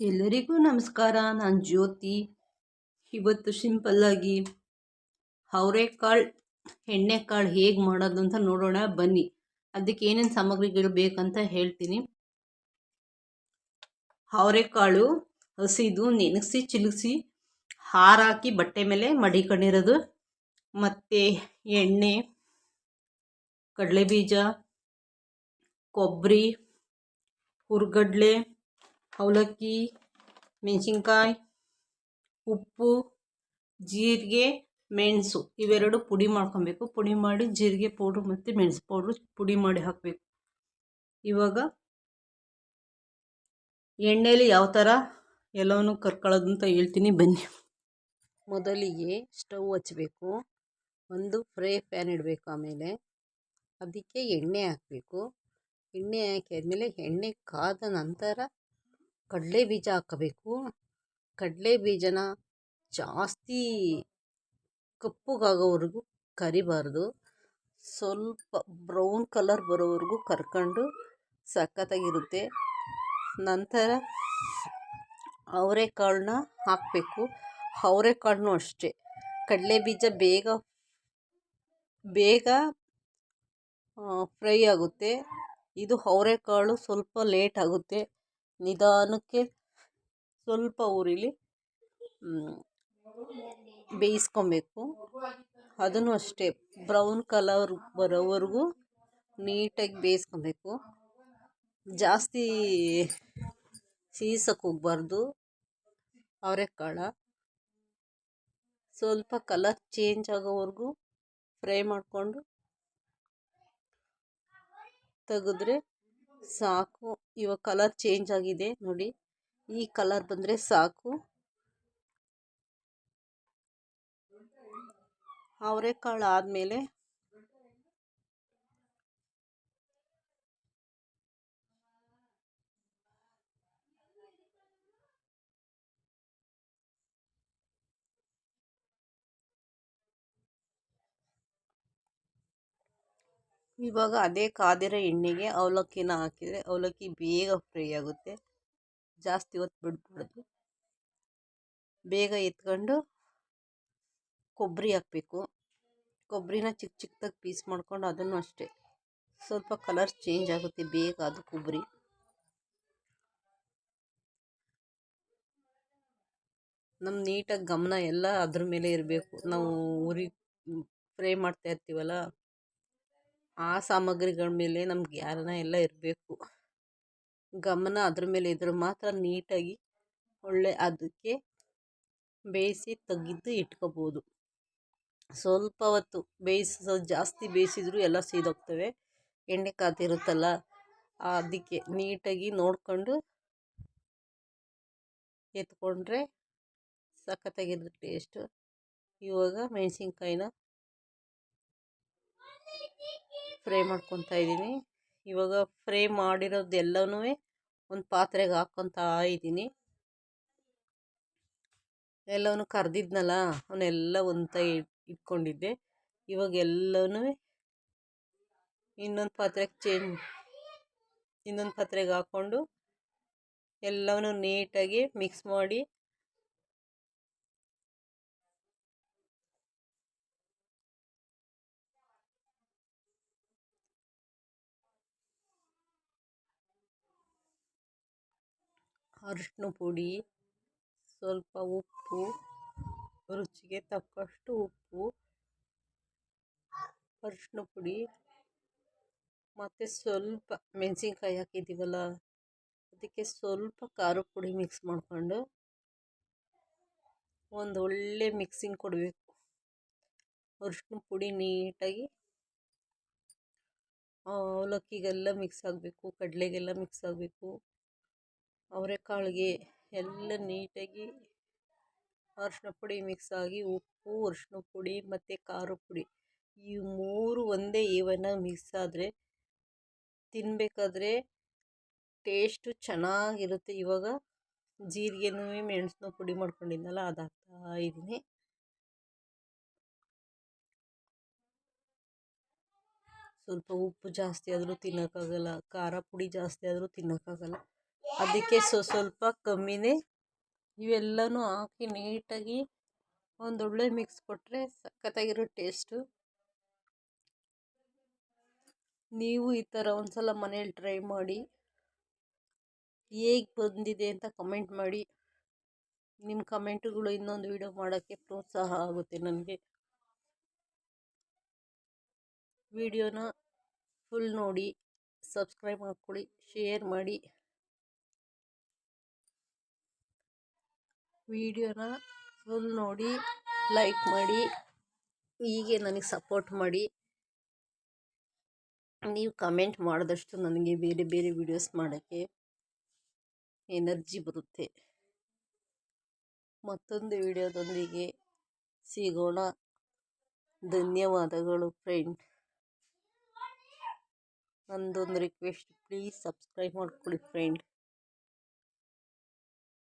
ಎಲ್ಲರಿಗೂ ನಮಸ್ಕಾರ. ನಾನು ಜ್ಯೋತಿ. ಇವತ್ತು ಸಿಂಪಲ್ಲಾಗಿ ಅವರೆಕಾಳು ಎಣ್ಣೆಕಾಳು ಹೇಗೆ ಮಾಡೋದು ಅಂತ ನೋಡೋಣ. ಬನ್ನಿ. ಅದಕ್ಕೆ ಏನೇನು ಸಾಮಗ್ರಿಗಳು ಬೇಕಂತ ಹೇಳ್ತೀನಿ. ಅವರೆಕಾಳು ಹಸಿದು ನೆನೆಸಿ ಚಿಲುಕಿಸಿ ಹಾರಾಕಿ ಬಟ್ಟೆ ಮೇಲೆ ಮಡಿಕೊಂಡಿರೋದು. ಮತ್ತು ಎಣ್ಣೆ, ಕಡಲೆಬೀಜ ಕೊಬ್ಬರಿ ಹುರ್ಗಡ್ಲೆ, ಅವಲಕ್ಕಿ ಮೆಣಸಿನ್ಕಾಯಿ, ಉಪ್ಪು, ಜೀರಿಗೆ, ಮೆಣಸು ಇವೆರಡು ಪುಡಿ ಮಾಡ್ಕೊಬೇಕು. ಪುಡಿ ಮಾಡಿ ಜೀರಿಗೆ ಪೌಡ್ರು ಮತ್ತು ಮೆಣಸು ಪೌಡ್ರು ಪುಡಿ ಮಾಡಿ ಹಾಕಬೇಕು. ಇವಾಗ ಎಣ್ಣೆಯಲ್ಲಿ ಯಾವ ಥರ ಎಲ್ಲವನ್ನು ಕರ್ಕೊಳ್ಳೋದು ಅಂತ ಹೇಳ್ತೀನಿ. ಬನ್ನಿ. ಮೊದಲಿಗೆ ಸ್ಟವ್ ಹಚ್ಚಬೇಕು ಒಂದು ಫ್ರೈ ಪ್ಯಾನ್ ಇಡಬೇಕು ಆಮೇಲೆ. ಅದಕ್ಕೆ ಎಣ್ಣೆ ಹಾಕಬೇಕು. ಎಣ್ಣೆ ಹಾಕಿ ಆದಮೇಲೆ ಎಣ್ಣೆ ಕಾದ ನಂತರ ಕಡಲೆ ಬೀಜ ಹಾಕಬೇಕು. ಕಡಲೆ ಬೀಜನ ಜಾಸ್ತಿ ಕಪ್ಪಗಾಗೋವರೆಗೂ ಕರಿಬಾರ್ದು. ಸ್ವಲ್ಪ ಬ್ರೌನ್ ಕಲರ್ ಬರೋವರೆಗೂ ಕರ್ಕೊಂಡು ಸಖತ್ತಾಗಿರುತ್ತೆ. ನಂತರ ಅವರೆಕಾಳನ್ನ ಹಾಕಬೇಕು. ಅವರೆಕಾಳನ್ನೂ ಅಷ್ಟೇ. ಕಡಲೆ ಬೀಜ ಬೇಗ ಬೇಗ ಫ್ರೈ ಆಗುತ್ತೆ. ಇದು ಅವರೆಕಾಳು ಸ್ವಲ್ಪ ಲೇಟ್ ಆಗುತ್ತೆ. ನಿಧಾನಕ್ಕೆ ಸ್ವಲ್ಪ ಉರಿಲಿ ಬೇಯಿಸ್ಕೊಬೇಕು. ಅದನ್ನು ಅಷ್ಟೇ, ಬ್ರೌನ್ ಕಲರ್ ಬರೋವರೆಗೂ ನೀಟಾಗಿ ಬೇಯಿಸ್ಕೊಬೇಕು. ಜಾಸ್ತಿ ಸೀಸಕ್ಕೆ ಹೋಗ್ಬಾರ್ದು ಅವರೆಕಾಳು. ಸ್ವಲ್ಪ ಕಲರ್ ಚೇಂಜ್ ಆಗೋವರೆಗೂ ಫ್ರೈ ಮಾಡಿಕೊಂಡು ತೆಗೆದ್ರೆ ಸಾಕು. ಇವಾಗ ಕಲರ್ ಚೇಂಜ್ ಆಗಿದೆ ನೋಡಿ. ಈ ಕಲರ್ ಬಂದರೆ ಸಾಕು. ಅವರೆಕಾಳು ಆದಮೇಲೆ ಇವಾಗ ಅದೇ ಕಾದಿರೋ ಎಣ್ಣೆಗೆ ಅವಲಕ್ಕಿನ ಹಾಕಿದರೆ ಅವಲಕ್ಕಿ ಬೇಗ ಫ್ರೈ ಆಗುತ್ತೆ. ಜಾಸ್ತಿ ಹೊತ್ತು ಬಿಡಬಾರ್ದು. ಬೇಗ ಎತ್ಕೊಂಡು ಕೊಬ್ಬರಿ ಹಾಕಬೇಕು. ಕೊಬ್ಬರಿನ ಚಿಕ್ಕ ಚಿಕ್ಕದಾಗಿ ಪೀಸ್ ಮಾಡ್ಕೊಂಡು ಅದನ್ನು ಅಷ್ಟೇ. ಸ್ವಲ್ಪ ಕಲರ್ ಚೇಂಜ್ ಆಗುತ್ತೆ ಬೇಗ ಅದು ಕೊಬ್ಬರಿ. ನಮ್ಮ ನೀಟಾಗಿ ಗಮನ ಎಲ್ಲ ಅದ್ರ ಮೇಲೆ ಇರಬೇಕು. ನಾವು ಉರಿ ಫ್ರೈ ಮಾಡ್ತಾ ಇರ್ತೀವಲ್ಲ. ಆ ಸಾಮಗ್ರಿಗಳ ಮೇಲೆ ನಮ್ಮ ಜ್ಞಾನ ಎಲ್ಲ ಇರಬೇಕು. ಗಮನ ಅದ್ರ ಮೇಲೆ ಇದ್ರೆ ಮಾತ್ರ ನೀಟಾಗಿ ಒಳ್ಳೆ ಅದಕ್ಕೆ ಬೇಯಿಸಿ ತೆಗೆದು ಇಟ್ಕೋಬೋದು. ಸ್ವಲ್ಪ ಹೊತ್ತು ಬೇಯಿಸೋ ಜಾಸ್ತಿ ಬೇಯಿಸಿದ್ರು ಎಲ್ಲ ಸೀದೋಗ್ತವೆ. ಎಣ್ಣೆ ಕಾದಿರುತ್ತಲ್ಲ ಅದಕ್ಕೆ ನೀಟಾಗಿ ನೋಡಿಕೊಂಡು ಎತ್ಕೊಂಡ್ರೆ ಸಖತ್ತಾಗಿರುತ್ತೆ ಟೇಸ್ಟು. ಇವಾಗ ಮೆಣಸಿನ್ಕಾಯಿನ ಫ್ರೈ ಮಾಡ್ಕೊತಾ ಇದ್ದೀನಿ. ಇವಾಗ ಫ್ರೈ ಮಾಡಿರೋದೆಲ್ಲನೂ ಒಂದು ಪಾತ್ರೆಗೆ ಹಾಕ್ಕೊತಾ ಇದ್ದೀನಿ. ಕರ್ದಿದ್ನಲ್ಲ ಕರೆದಿದ್ನಲ್ಲ, ಅವನ್ನೆಲ್ಲ ಒಂದು ಇಟ್ಕೊಂಡಿದ್ದೆ. ಇವಾಗ ಎಲ್ಲನೂ ಇನ್ನೊಂದು ಪಾತ್ರೆಗೆ ಚೇಂಜ್, ಇನ್ನೊಂದು ಪಾತ್ರೆಗೆ ಹಾಕ್ಕೊಂಡು ಎಲ್ಲವೂ ನೀಟಾಗಿ ಮಿಕ್ಸ್ ಮಾಡಿ ಅರಿಶಿನ ಪುಡಿ, ಸ್ವಲ್ಪ ಉಪ್ಪು, ರುಚಿಗೆ ತಕ್ಕಷ್ಟು ಉಪ್ಪು, ಅರಿಶಿನ ಪುಡಿ, ಮತ್ತು ಸ್ವಲ್ಪ ಮೆಣಸಿನ್ಕಾಯಿ ಹಾಕಿದ್ದೀವಲ್ಲ, ಅದಕ್ಕೆ ಸ್ವಲ್ಪ ಖಾರ ಪುಡಿ ಮಿಕ್ಸ್ ಮಾಡಿಕೊಂಡು ಒಂದು ಒಳ್ಳೆ ಮಿಕ್ಸಿಂಗ್ ಕೊಡಬೇಕು. ಅರಿಶಿನ ಪುಡಿ ನೀಟಾಗಿ ಅವಲಕ್ಕಿಗೆಲ್ಲ ಮಿಕ್ಸ್ ಆಗಬೇಕು, ಕಡಲೆಗೆಲ್ಲ ಮಿಕ್ಸ್ ಆಗಬೇಕು. ಅವರೆಕಾಳಿಗೆ ಎಲ್ಲ ನೀಟಾಗಿ ಅರಿಶಿನ ಪುಡಿ ಮಿಕ್ಸ್ ಆಗಿ ಉಪ್ಪು ಅರಿಶಿನ ಪುಡಿ ಮತ್ತು ಖಾರ ಪುಡಿ. ಈ ಮೂರು ಒಂದೇ ಇವನ್ನ ಮಿಕ್ಸ್ ಆದರೆ ತಿನ್ನಬೇಕಾದ್ರೆ ಟೇಸ್ಟು ಚೆನ್ನಾಗಿರುತ್ತೆ. ಇವಾಗ ಜೀರಿಗೆನೂ ಮೆಣಸನ್ನು ಪುಡಿ ಮಾಡ್ಕೊಂಡಿದ್ನಲ್ಲ, ಅದು ಹಾಕ್ತಾ ಇದ್ದೀನಿ ಸ್ವಲ್ಪ ಉಪ್ಪು ಜಾಸ್ತಿ ಆದರೂ ತಿನ್ನೋಕ್ಕಾಗಲ್ಲ, ಖಾರ ಪುಡಿ ಜಾಸ್ತಿ ಆದರೂ ತಿನ್ನೋಕ್ಕಾಗಲ್ಲ. ಅದಕ್ಕೆ ಸೊ ಸ್ವಲ್ಪ ಕಮ್ಮಿನೇ ಇವೆಲ್ಲನೂ ಹಾಕಿ ನೀಟಾಗಿ ಒಂದೊಳ್ಳೆ ಮಿಕ್ಸ್ ಕೊಟ್ಟರೆ ಸಖತ್ತಾಗಿರೋ ಟೇಸ್ಟು. ನೀವು ಈ ಥರ ಒಂದ್ಸಲ ಮನೇಲಿ ಟ್ರೈ ಮಾಡಿ. ಹೇಗೆ ಬಂದಿದೆ ಅಂತ ಕಮೆಂಟ್ ಮಾಡಿ. ನಿಮ್ಮ ಕಮೆಂಟುಗಳು ಇನ್ನೊಂದು ವಿಡಿಯೋ ಮಾಡೋಕ್ಕೆ ಪ್ರೋತ್ಸಾಹ ಆಗುತ್ತೆ ನನಗೆ. ವಿಡಿಯೋನ ಫುಲ್ ನೋಡಿ ಸಬ್ಸ್ಕ್ರೈಬ್ ಮಾಡ್ಕೊಳ್ಳಿ ಶೇರ್ ಮಾಡಿ. ವಿಡಿಯೋನ ಫುಲ್ ನೋಡಿ ಲೈಕ್ ಮಾಡಿ, ಹೀಗೆ ನನಗೆ ಸಪೋರ್ಟ್ ಮಾಡಿ. ನೀವು ಕಮೆಂಟ್ ಮಾಡಿದಷ್ಟು ನನಗೆ ಬೇರೆ ಬೇರೆ ವಿಡಿಯೋಸ್ ಮಾಡೋಕ್ಕೆ ಎನರ್ಜಿ ಬರುತ್ತೆ. ಮತ್ತೊಂದು ವಿಡಿಯೋದೊಂದಿಗೆ ಸಿಗೋಣ. ಧನ್ಯವಾದಗಳು ಫ್ರೆಂಡ್ ನಂದೊಂದು ರಿಕ್ವೆಸ್ಟ್ ಪ್ಲೀಸ್ ಸಬ್ಸ್ಕ್ರೈಬ್ ಮಾಡ್ಕೊಳ್ಳಿ ಫ್ರೆಂಡ್